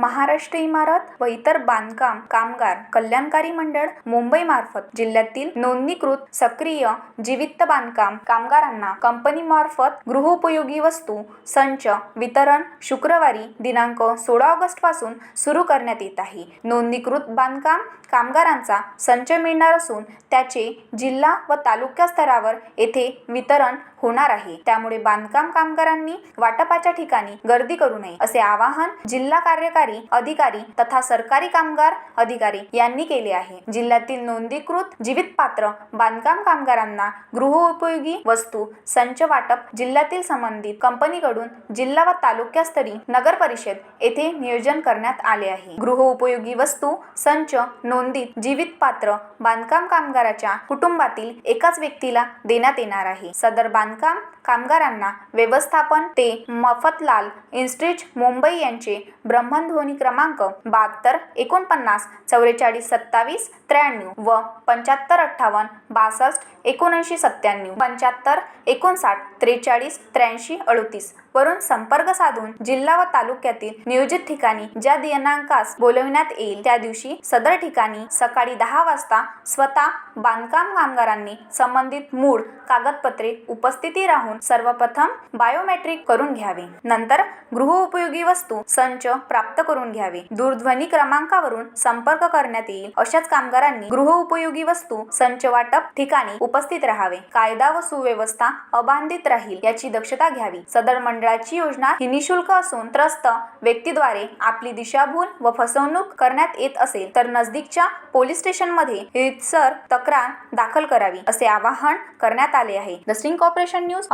महाराष्ट्र इमारत व इतर बांधकाम कामगार कल्याणकारी मंडळ मुंबई मार्फत जिल्ह्यातील नोंदणीकृत सक्रिय जीवित बांधकाम कामगारांना कंपनी मार्फत गृहोपयोगी वस्तू संच वितरण शुक्रवारी दिनांक सोळा ऑगस्टपासून सुरू करण्यात येत आहे. नोंदणीकृत बांधकाम कामगारांचा संच मिळणार असून त्याचे जिल्हा व तालुका स्तरावर येथे वितरण होणार आहे. त्यामुळे बांधकाम कामगारांनी वाटपाच्या ठिकाणी गर्दी करू नये असे आवाहन जिल्हा कार्यकारी अधिकारी तथा सरकारी कामगार अधिकारी यांनी केले आहे. जिल्ह्यातील नोंदीकृत जीवित पात्र बांधकाम कामगारांना गृहोपयोगी वस्तू संच वाटप जिल्ह्यातील संबंधित कंपनीकडून जिल्हा व तालुकास्तरीय नगर परिषद येथे नियोजन करण्यात आले आहे. गृहोपयोगी वस्तू संच नोंदीत जीवित पात्र बांधकाम कामगाराच्या कुटुंबातील एकाच व्यक्तीला देण्यात येणार आहे. सदर बांधकाम कामगारांना व्यवस्थापन ते मफतलाल इन्स्टिट्यूट मुंबई यांचे दूरध्वनी क्रमांक बहात्तर एकोणपन्नास चौवेचाळीस सत्तावीस त्र्याण्णव व पंच्याहत्तर अठ्ठावन्न बासष्ट एकोणऐंशी सत्त्याण्णव पंच्याहत्तर एकोणसाठ त्रेचाळीस त्र्याऐंशी अडतीस वरून संपर्क साधून जिल्हा व तालुक्यातील नियोजित ठिकाणी ज्या दिनांकास बोलविण्यात येईल त्या दिवशी सदर ठिकाणी सकाळी दहा वाजता स्वतः बांधकाम कामगारांनी संबंधित मूळ कागदपत्रे उपस्थिती राहून सर्वप्रथम बायोमेट्रिक करून घ्यावे. नंतर गृहोपयोगी वस्तू संच प्राप्त करून घ्यावी. दूरध्वनी क्रमांकावरून संपर्क करण्यात येईल. अशाच कामगारांनी गृहउपयोगी वस्तू संच वाटप ठिकाणी उपस्थित राहावे. कायदा व सुव्यवस्था अबांधित राहील याची दक्षता घ्यावी. सदर मंडळाची योजना ही निशुल्क असून त्रस्त व्यक्तीद्वारे आपली दिशाभूल व फसवणूक करण्यात येत असेल तर नजदीकच्या पोलीस स्टेशनमध्ये रितसर तक्रार दाखल करावी असे आवाहन करण्यात आले आहे. The Singh corporation news